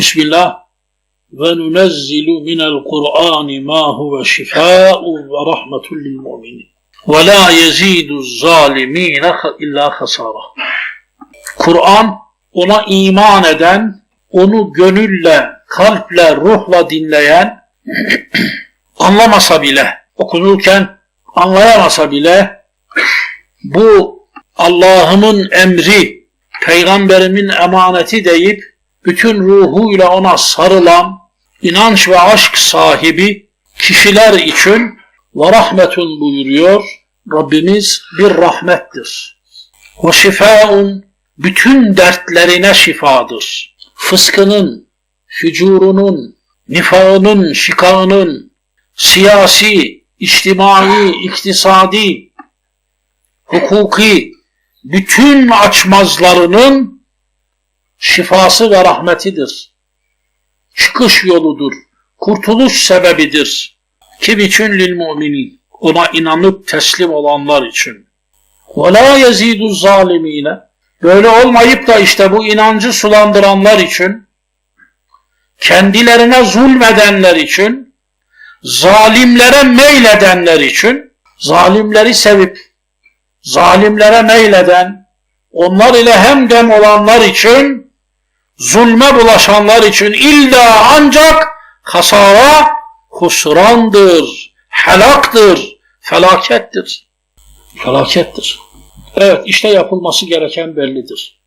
Bismillah. Ve nunezzilu minel Kur'an ma huve şifâ'u ve rahmetun lil mu'minin. Ve la yezidu zalimine illa hasara. Kur'an ona iman eden, onu gönülle, kalple, ruhla dinleyen, anlamasa bile, okunurken anlayamasa bile, bu Allah'ımın emri, peygamberimin emaneti deyip, bütün ruhuyla ona sarılan, inanç ve aşk sahibi kişiler için ve rahmetun buyuruyor. Rabbimiz bir rahmettir. Ve şifaun bütün dertlerine şifadır. Fıskının, fücurunun, nifağının, şikağının, siyasi, içtimai, iktisadi, hukuki, bütün açmazlarının şifası ve rahmetidir. Çıkış yoludur, kurtuluş sebebidir. Kim için lil müminin? Ona inanıp teslim olanlar için. La yezidu zalimine. Böyle olmayıp da işte bu inancı sulandıranlar için, kendilerine zulmedenler için, zalimlere meyledenler için, zalimleri sevip, zalimlere meyleden, onlar ile hemdem olanlar için, zulme bulaşanlar için illa ancak hasara husrandır, helaktır, felakettir. Felakettir. Evet işte yapılması gereken bellidir.